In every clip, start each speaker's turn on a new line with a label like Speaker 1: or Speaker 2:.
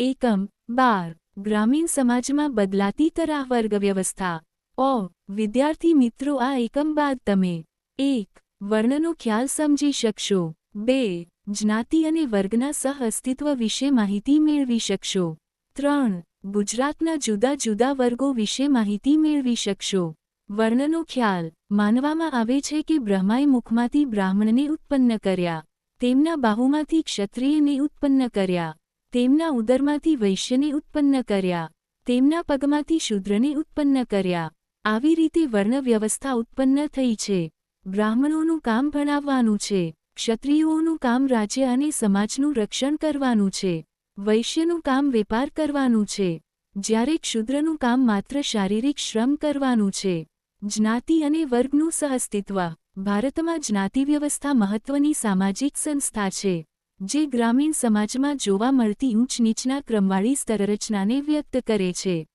Speaker 1: એકમ, બાર, ગ્રામીણ સમાજમાં બદલાતી તરાહ વર્ગ વ્યવસ્થા ઓ, વિદ્યાર્થી મિત્રો, આ એકમ બાદ તમે એક, વર્ણનો ખ્યાલ સમજી શકશો. બે, જ્ઞાતિ અને વર્ગના સહ અસ્તિત્વ વિશે માહિતી મેળવી શકશો. ત્રણ, ગુજરાતના જુદા જુદા વર્ગો વિશે માહિતી મેળવી શકશો. વર્ણનો ખ્યાલ, માનવામાં આવે છે કે બ્રહ્માએ મુખમાંથી બ્રાહ્મણને ઉત્પન્ન કર્યા. તેમના બાહુમાંથી ક્ષત્રિયને ઉત્પન્ન કર્યા. તેમના ઉદરમાંથી વૈશ્યને ઉત્પન્ન કર્યા, તેમના પગમાંથી શૂદ્રને ઉત્પન્ન કર્યા. આવી રીતે વર્ણવ્યવસ્થા ઉત્પન્ન થઈ છે. બ્રાહ્મણોનું કામ ભણાવવાનું છે, ક્ષત્રિયોનું કામ રાજ્ય અને સમાજનું રક્ષણ કરવાનું છે. વૈશ્યનું કામ વેપાર કરવાનું છે. જ્યારે ક્ષુદ્રનું કામ માત્ર શારીરિક શ્રમ કરવાનું છે. જ્ઞાતિ અને વર્ગનું સહઅસ્તિત્વ. ભારતમાં જ્ઞાતિ વ્યવસ્થા મહત્વની સામાજિક સંસ્થા છે. જે ગ્રામીણ સમાજમાં જોવા મળતી ઊંચ નીચના ક્રમવાળી સ્તરરચનાને વ્યક્ત કરે છે.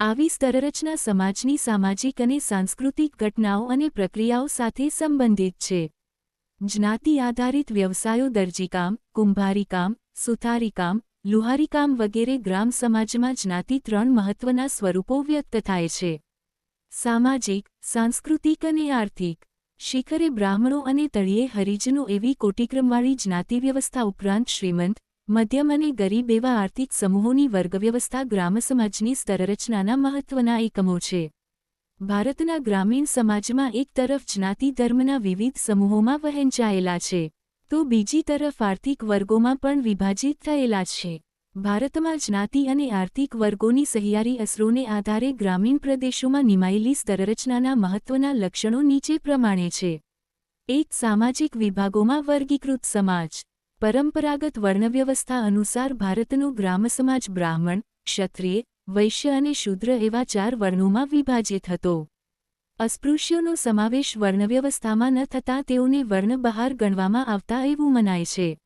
Speaker 1: આવી સ્તરરચના સમાજની સામાજિક અને સાંસ્કૃતિક ઘટનાઓ અને પ્રક્રિયાઓ સાથે સંબંધિત છે. જ્ઞાતિ આધારિત વ્યવસાયો દરજીકામ કુંભારીકામ સુથારીકામ લુહારીકામ વગેરે ગ્રામ સમાજમાં જ્ઞાતિ ત્રણ મહત્વના સ્વરૂપો વ્યક્ત થાય છે. સામાજિક, સાંસ્કૃતિક અને આર્થિક શિખરે બ્રાહ્મણો અને તળિયે હરિજનો એવી કોટિક્રમવાળી જ્ઞાતિ વ્યવસ્થા ઉપરાંત શ્રીમંત, મધ્યમ અને ગરીબ એવા આર્થિક સમૂહોની વર્ગવ્યવસ્થા ગ્રામસમાજની સ્તરરચનાના મહત્વના એકમો છે. ભારતના ગ્રામીણ સમાજમાં એક તરફ જ્ઞાતિ ધર્મના વિવિધ સમૂહોમાં વહેંચાયેલા છે, તો બીજી તરફ આર્થિક વર્ગોમાં પણ વિભાજિત થયેલા છે. ભારતમાં જ્ઞાતિ અને આર્થિક વર્ગોની સહિયારી અસરોને આધારે ગ્રામીણ પ્રદેશોમાં નિમાયેલી સ્તરરચનાના મહત્વના લક્ષણો નીચે પ્રમાણે છે. એક, સામાજિક વિભાગોમાં વર્ગીકૃત સમાજ. પરંપરાગત વર્ણવ્યવસ્થા અનુસાર ભારતનો ગ્રામસમાજ બ્રાહ્મણ, ક્ષત્રિય, વૈશ્ય અને શૂદ્ર એવા ચાર વર્ણોમાં વિભાજિત હતો. અસ્પૃશ્યોનો સમાવેશ વર્ણવ્યવસ્થામાં ન થતાં તેઓને વર્ણ બહાર ગણવામાં આવતા એવું મનાય છે.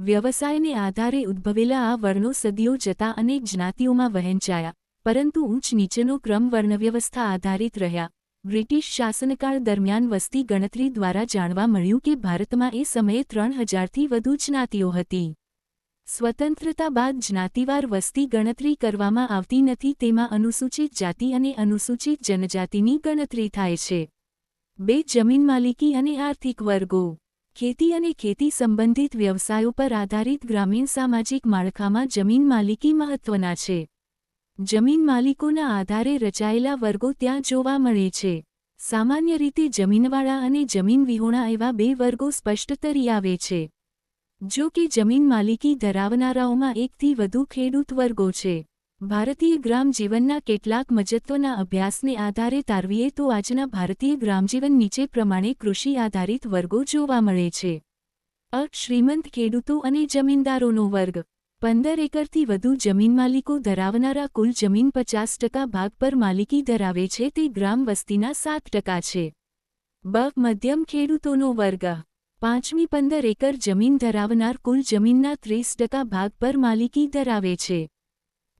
Speaker 1: વ્યવસાયને આધારે ઉદ્ભવેલા આ વર્ણો સદીઓ જતા અનેક જ્ઞાતિઓમાં વહેંચાયા, પરંતુ ઊંચ નીચેનો ક્રમ વર્ણવ્યવસ્થા આધારિત રહ્યા. બ્રિટિશ શાસનકાળ દરમિયાન વસ્તી ગણતરી દ્વારા જાણવા મળ્યું કે ભારતમાં એ સમયે ત્રણ હજારથી વધુ જ્ઞાતિઓ હતી. સ્વતંત્રતા બાદ જ્ઞાતિવાર વસ્તી ગણતરી કરવામાં આવતી નથી તેમાં અનુસૂચિત જાતિ અને અનુસૂચિત જનજાતિની ગણતરી થાય છે. બે જમીન માલિકી અને આર્થિક વર્ગો ખેતી અને ખેતી સંબંધિત વ્યવસાયો પર આધારિત ગ્રામીણ સામાજિક માળખામાં જમીન માલિકી મહત્વના છે. જમીન માલિકોના આધારે રચાયેલા વર્ગો ત્યાં જોવા મળે છે. સામાન્ય રીતે જમીનવાળા અને જમીન વિહોણા એવા બે વર્ગો સ્પષ્ટ તરી આવે છે. જો કે જમીન માલિકી ધરાવનારાઓમાં એકથી વધુ ખેડૂત વર્ગો છે. ભારતીય ગ્રામજીવનના કેટલાક મજત્વના અભ્યાસને આધારે તારવીએ તો આજના ભારતીય ગ્રામજીવન નીચે પ્રમાણે કૃષિ આધારિત વર્ગો જોવા મળે છે. અ, શ્રીમંત ખેડૂતો અને જમીનદારોનો વર્ગ. પંદર એકરથી વધુ જમીન માલિકો ધરાવનારા કુલ જમીન પચાસ ટકા ભાગ પર માલિકી ધરાવે છે તે ગ્રામ વસ્તીના સાત ટકા છે. બ, મધ્યમ ખેડૂતોનો વર્ગ. પાંચમી પંદર એકર જમીન ધરાવનાર કુલ જમીનના ત્રીસ ટકા ભાગ પર માલિકી ધરાવે છે.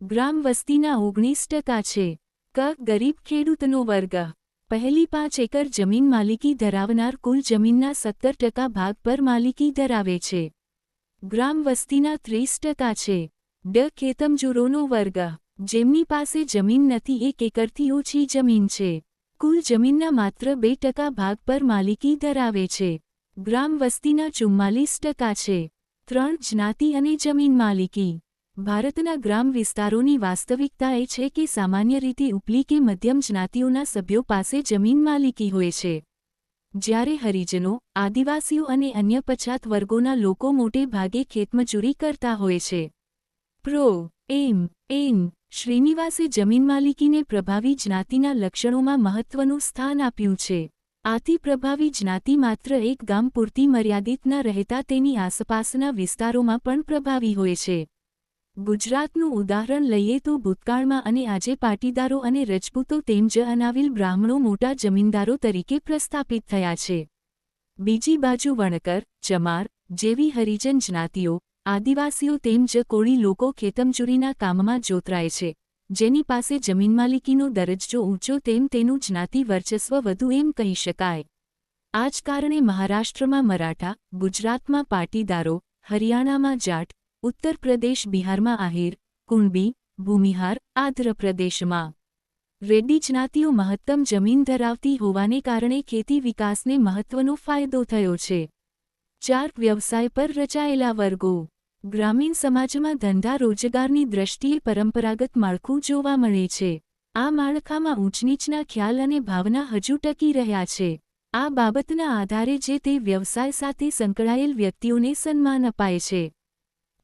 Speaker 1: ગ્રામ વસ્તીના ઓગણીસ ટકા છે. ક. ગરીબ ખેડૂતનો વર્ગ. પહેલી પાંચ એકર જમીન માલિકી ધરાવનાર કુલ જમીનના સત્તર ટકા ભાગ પર માલિકી ધરાવે છે. ગ્રામ વસ્તીના ત્રીસ ટકા છે. ડ. ખેતમજૂરોનો વર્ગ. જેમની પાસે જમીન નથી, એક એકરથી ઓછી જમીન છે. કુલ જમીનના માત્ર બે ટકા ભાગ પર માલિકી ધરાવે છે. ગ્રામ વસ્તીના ચુમ્માલીસ ટકા છે. ત્રણ જ્ઞાતિ અને જમીન માલિકી. ભારતના ગ્રામ વિસ્તારોની વાસ્તવિકતા એ છે કે સામાન્ય રીતે ઉપલી કે મધ્યમ જ્ઞાતિઓના સભ્યો પાસે જમીન માલિકી હોય છે. જ્યારે હરિજનો, આદિવાસીઓ અને અન્ય પછાત વર્ગોના લોકો મોટે ભાગે ખેતમજૂરી કરતા હોય છે. પ્રો. એમ. એન. શ્રીનિવાસે જમીન માલિકીને પ્રભાવી જ્ઞાતિના લક્ષણોમાં મહત્વનું સ્થાન આપ્યું છે. આથી પ્રભાવી જ્ઞાતિ માત્ર એક ગામ પૂરતી મર્યાદિત ન રહેતા તેની આસપાસના વિસ્તારોમાં પણ પ્રભાવી હોય છે. ગુજરાતનું ઉદાહરણ લઈએ તો ભૂતકાળમાં અને આજે પાટીદારો અને રજપૂતો તેમ જ અનાવિલ બ્રાહ્મણો મોટા જમીનદારો તરીકે પ્રસ્થાપિત થયા છે. બીજી બાજુ વણકર, ચમાર, જેવી હરિજન જ્ઞાતિઓ, આદિવાસીઓ તેમ જ કોળી લોકો ખેતમજૂરીના કામમાં જોતરાય છે. જેની પાસે જમીન માલિકીનો દરજ્જો ઊંચો તેમ તેનું જ્ઞાતિ વર્ચસ્વ વધુ એમ કહી શકાય. આ જ કારણે મહારાષ્ટ્રમાં મરાઠા, ગુજરાતમાં પાટીદારો, હરિયાણામાં જાટ ઉત્તર પ્રદેશ બિહારમાં આહિર કુણબી ભૂમિહાર આંધ્રપ્રદેશમાં રેડ્ડી જ્ઞાતિઓ મહત્તમ જમીન ધરાવતી હોવાને કારણે ખેતી વિકાસને મહત્વનો ફાયદો થયો છે. ચાર વ્યવસાય પર રચાયેલા વર્ગો. ગ્રામીણ સમાજમાં ધંધા રોજગારની દ્રષ્ટિએ પરંપરાગત માળખું જોવા મળે છે. આ માળખામાં ઊંચનીચના ખ્યાલ અને ભાવના હજુ ટકી રહ્યા છે. આ બાબતના આધારે જે તે વ્યવસાય સાથે સંકળાયેલ વ્યક્તિઓને સન્માન અપાય છે.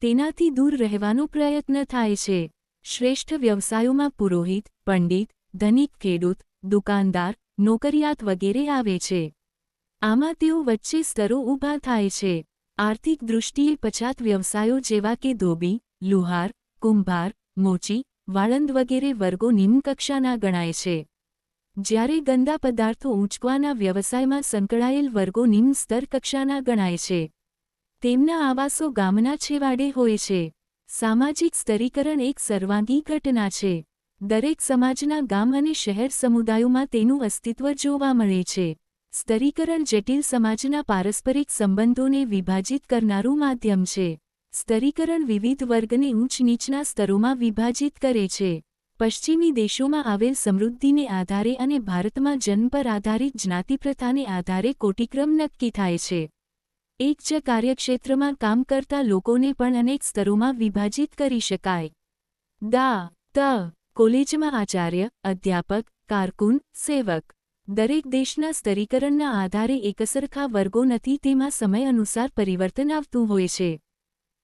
Speaker 1: તેનાથી દૂર રહેવાનો પ્રયત્ન થાય છે. શ્રેષ્ઠ વ્યવસાયોમાં પુરોહિત, પંડિત, ધનિક, ખેડૂત, દુકાનદાર, નોકરિયાત વગેરે આવે છે. આમાં તેઓ વચ્ચે સ્તરો ઊભા થાય છે. આર્થિક દૃષ્ટિએ પછાત વ્યવસાયો જેવા કે ધોબી, લુહાર, કુંભાર, મોચી, વાળંદ વગેરે વર્ગો નિમ્નકક્ષાના ગણાય છે. જ્યારે ગંદા પદાર્થો ઊંચકવાના વ્યવસાયમાં સંકળાયેલ વર્ગો નિમ્ન સ્તર કક્ષાના ગણાય છે. તેમના આવાસો ગામના છેવાડે હોય છે. સામાજિક સ્તરીકરણ એક સર્વાંગી ઘટના છે. દરેક સમાજના ગામ અને શહેર સમુદાયોમાં તેનું અસ્તિત્વ જોવા મળે છે. સ્તરીકરણ જટિલ સમાજના પારસ્પરિક સંબંધોને વિભાજિત કરનારું માધ્યમ છે. સ્તરીકરણ વિવિધ વર્ગને ઊંચ નીચના સ્તરોમાં વિભાજિત કરે છે. પશ્ચિમી દેશોમાં આવેલ સમૃદ્ધિને આધારે અને ભારતમાં જન્મ પર આધારિત જ્ઞાતિપ્રથાને આધારે કોટિક્રમ નક્કી થાય છે. એક જ કાર્યક્ષેત્રમાં કામ કરતા લોકોને પણ અનેક સ્તરોમાં વિભાજિત કરી શકાય. દા, ત, કોલેજમાં આચાર્ય, અધ્યાપક, કારકુન, સેવક. દરેક દેશના સ્તરીકરણના આધારે એકસરખા વર્ગો નથી તેમાં સમય અનુસાર પરિવર્તન આવતું હોય છે.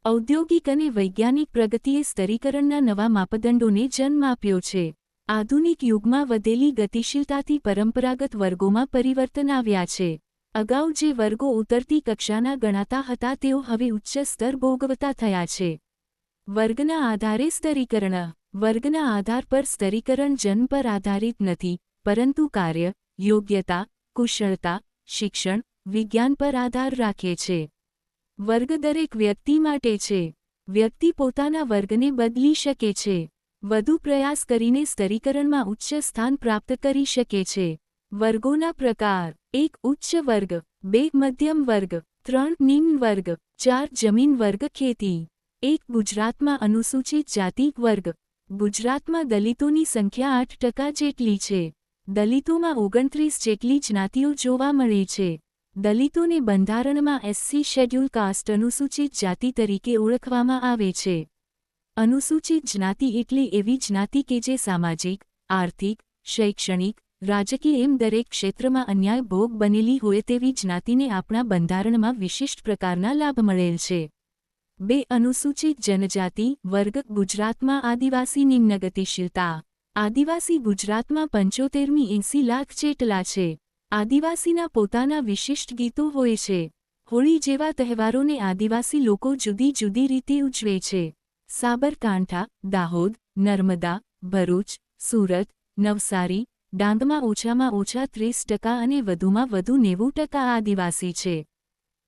Speaker 1: ઔદ્યોગિક અને વૈજ્ઞાનિક પ્રગતિએ સ્તરીકરણના નવા માપદંડોને જન્મ આપ્યો છે. આધુનિક યુગમાં વધેલી ગતિશીલતાથી પરંપરાગત વર્ગોમાં પરિવર્તન આવ્યા છે. અગાઉ જે વર્ગો ઉતરતી કક્ષાના ગણાતા હતા તેઓ હવે ઉચ્ચ સ્તર ભોગવતા થયા છે. વર્ગના આધારે સ્તરીકરણ. વર્ગના આધાર પર સ્તરીકરણ જન્મ પર આધારિત નથી, પરંતુ કાર્ય, યોગ્યતા, કુશળતા, શિક્ષણ, વિજ્ઞાન પર આધાર રાખે છે. વર્ગ દરેક વ્યક્તિ માટે છે. વ્યક્તિ પોતાના વર્ગને બદલી શકે છે. વધુ પ્રયાસ કરીને સ્તરીકરણમાં ઉચ્ચ સ્થાન પ્રાપ્ત કરી શકે છે. વર્ગોના પ્રકાર. એક ઉચ્ચ વર્ગ, બે મધ્યમ વર્ગ, ત્રણ નિમ્ન વર્ગ, ચાર જમીન વર્ગ ખેતી. એક ગુજરાતમાં અનુસૂચિત જાતિ વર્ગ. ગુજરાતમાં દલિતોની સંખ્યા આઠ ટકા જેટલી છે. દલિતોમાં ઓગણત્રીસ જેટલી જ્ઞાતિઓ જોવા મળે છે. દલિતોને બંધારણમાં એસસી શેડ્યુલ કાસ્ટ અનુસૂચિત જાતિ તરીકે ઓળખવામાં આવે છે. અનુસૂચિત જ્ઞાતિ એટલે એવી જ્ઞાતિ કે જે સામાજિક, આર્થિક, શૈક્ષણિક રાજકીય એમ દરેક ક્ષેત્રમાં અન્યાય ભોગ બનેલી હોય તેવી જ્ઞાતિને આપણા બંધારણમાં વિશિષ્ટ પ્રકારના લાભ મળેલ છે. બે, અનુસૂચિત જનજાતિ, વર્ગ, ગુજરાતમાં આદિવાસી નિમ્નગતિશીલતા. આદિવાસી ગુજરાતમાં પંચોતેરમી એંસી લાખ જેટલા છે. આદિવાસીના પોતાના વિશિષ્ટ ગીતો હોય છે. હોળી જેવા તહેવારોને આદિવાસી લોકો જુદી જુદી રીતે ઉજવે છે. સાબરકાંઠા, દાહોદ, નર્મદા, ભરૂચ, સુરત, નવસારી ડાંગમાં ઓછામાં ઓછા ત્રીસ ટકા અને વધુમાં વધુ નેવું ટકા આદિવાસી છે.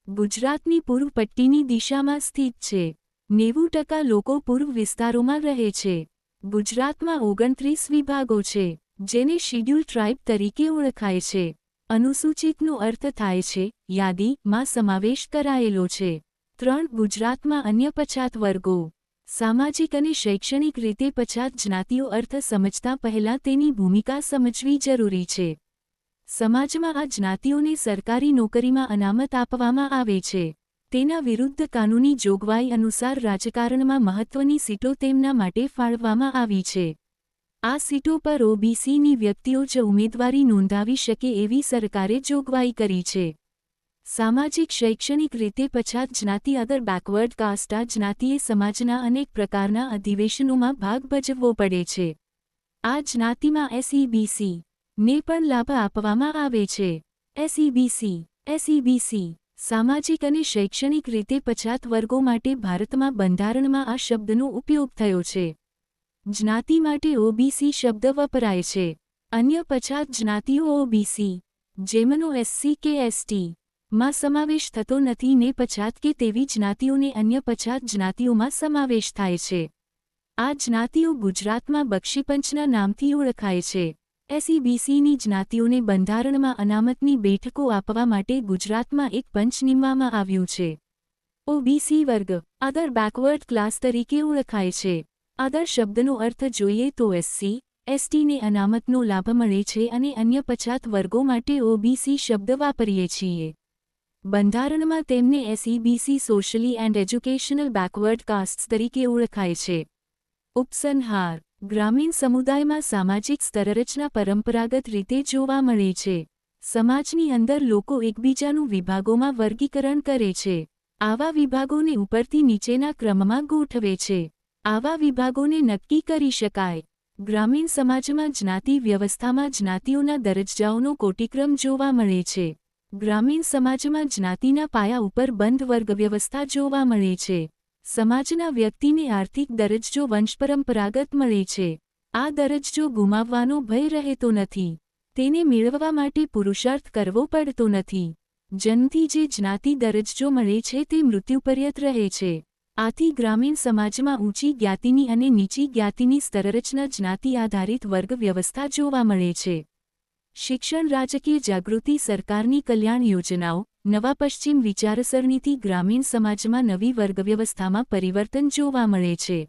Speaker 1: ગુજરાતની પૂર્વ પટ્ટીની દિશામાં સ્થિત છે. નેવું ટકા લોકો પૂર્વ વિસ્તારોમાં રહે છે. ગુજરાતમાં ઓગણત્રીસ વિભાગો છે, જેને શિડ્યુલ ટ્રાઇબ તરીકે ઓળખાય છે. અનુસૂચિતનો અર્થ થાય છે, યાદીમાં સમાવેશ કરાયેલો છે. ત્રણ ગુજરાતમાં અન્ય પછાત વર્ગો. સામાજિક અને શૈક્ષણિક રીતે પછાત જ્ઞાતિઓ અર્થ સમજતા પહેલા તેની ભૂમિકા સમજવી જરૂરી છે. સમાજમાં આ જ્ઞાતિઓને સરકારી નોકરીમાં અનામત આપવામાં આવે છે. તેના વિરુદ્ધ કાનૂની જોગવાઈ અનુસાર રાજકારણમાં મહત્વની સીટો તેમના માટે ફાળવવામાં આવી છે. આ સીટો પર ઓબીસીની વ્યક્તિઓ જ ઉમેદવારી નોંધાવી શકે એવી સરકારે જોગવાઈ કરી છે. સામાજિક શૈક્ષણિક રીતે પછાત જ્ઞાતિ અદર બેકવર્ડ કાસ્ટ જ્ઞાતિએ સમાજના અનેક પ્રકારના અધિવેશનોમાં ભાગ ભજવવો પડે છે. આ જ્ઞાતિમાં એસઈબીસી ને પણ લાભ આપવામાં આવે છે. એસઈબીસી એસઈબીસી સામાજિક અને શૈક્ષણિક રીતે પછાત વર્ગો માટે ભારતમાં બંધારણમાં આ શબ્દનો ઉપયોગ થયો છે. જ્ઞાતિ માટે ઓબીસી શબ્દ વપરાય છે. અન્ય પછાત જ્ઞાતિઓ ઓબીસી જેમનો એસસી કે એસટી માં સમાવેશ થતો નથી ને પછાત કે તેવી જ્ઞાતિઓને અન્ય પછાત જ્ઞાતિઓમાં સમાવેશ થાય છે. આ જ્ઞાતિઓ ગુજરાતમાં બક્ષીપંચના નામથી ઓળખાય છે. એસઈબીસીની જ્ઞાતિઓને બંધારણમાં અનામતની બેઠકો આપવા માટે ગુજરાતમાં એક પંચ નીમવામાં આવ્યું છે. ઓબીસી વર્ગ અધર બેકવર્ડ ક્લાસ તરીકે ઓળખાય છે. આદર શબ્દનો અર્થ જોઈએ તો એસસી એસટીને અનામતનો લાભ મળે છે અને અન્ય પછાત વર્ગો માટે ઓબીસી શબ્દ વાપરીએ છીએ. બંધારણમાં તેમને SEBC socially and educational backward castes તરીકે ઓળખાય છે. ઉપસંહાર, ગ્રામીણ સમુદાયમાં સામાજિક સ્તરરચના પરંપરાગત રીતે જોવા મળે છે. સમાજની અંદર લોકો એકબીજાનું વિભાગોમાં વર્ગીકરણ કરે છે. આવા વિભાગોને ઉપરથી નીચેના ક્રમમાં ગોઠવે છે. આવા વિભાગોને નક્કી કરી શકાય. ગ્રામીણ સમાજમાં જ્ઞાતિ વ્યવસ્થામાં જ્ઞાતિઓના દરજ્જાઓનો કોટિક્રમ જોવા મળે છે. ગ્રામીણ સમાજમાં જ્ઞાતિના પાયા ઉપર બંધ વર્ગ વ્યવસ્થા જોવા મળે છે. સમાજના વ્યક્તિને આર્થિક દરજ્જો વંશપરંપરાગત મળે છે. આ દરજ્જો ગુમાવવાનો ભય રહેતો નથી. તેને મેળવવા માટે પુરુષાર્થ કરવો પડતો નથી. જન્મથી જે જ્ઞાતિ દરજ્જો મળે છે તે મૃત્યુપર્યત રહે છે. આથી ગ્રામીણ સમાજમાં ઊંચી જ્ઞાતિની અને નીચી જ્ઞાતિની સ્તરરચના જ્ઞાતિ આધારિત વર્ગ વ્યવસ્થા જોવા મળે છે. શિક્ષણ રાજકીય જાગૃતિ સરકારની કલ્યાણ યોજનાઓ, નવા પશ્ચિમ વિચારસરણીથી ગ્રામીણ સમાજમાં નવી વર્ગવ્યવસ્થામાં પરિવર્તન જોવા મળે છે.